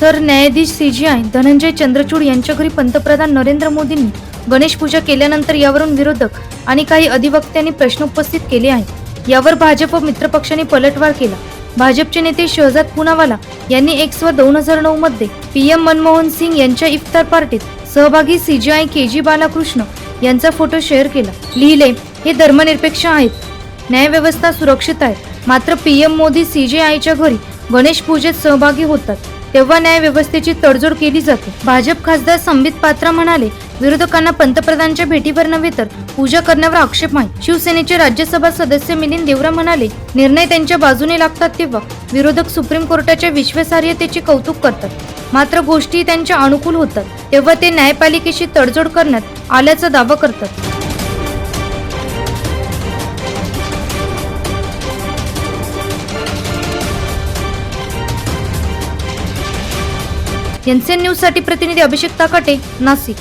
Sir न्यायाधीश CGI Dhananjay Chandrachud यांच्या घरी पंतप्रधान नरेंद्र मोदींनी गणेश पूजा केल्यानंतर यावरून विरोधक आणि काही अधिवक्त्यांनी प्रश्न उपस्थित केले आहेत. यावर भाजप व मित्रपक्षाने पलटवार केला. भाजपचे नेते शहजाद पुनावाला यांनी एक्सवर दोन हजार नऊ मध्ये पीएम मनमोहन सिंग यांच्या इफ्तार पार्टीत सहभागी सीजीआय के जी बालाकृष्ण यांचा फोटो शेअर केला. लिहिले हे धर्मनिरपेक्ष आहेत. न्यायव्यवस्था सुरक्षित आहे. मात्र पी एम मोदी सीजेआयच्या घरी गणेश पूजेत सहभागी होतात. तेव्हा न्यायव्यवस्थेची तडजोड केली जाते. भाजप खासदार संबित पात्रा म्हणाले विरोधकांना पंतप्रधानांच्या भेटीवर नव्हे तर पूजा करण्यावर आक्षेप आहे. शिवसेनेचे राज्यसभा सदस्य मिलिंद देवरा म्हणाले निर्णय त्यांच्या बाजूने लागतात तेव्हा विरोधक सुप्रीम कोर्टाच्या विश्वासार्हतेचे कौतुक करतात. मात्र गोष्टी त्यांच्या अनुकूल होतात. तेव्हा ते न्यायपालिकेशी तडजोड करण्यात आल्याचा दावा करतात. एनसीएन न्यूजसाठी प्रतिनिधी अभिषेक ताकाटे नाशिक.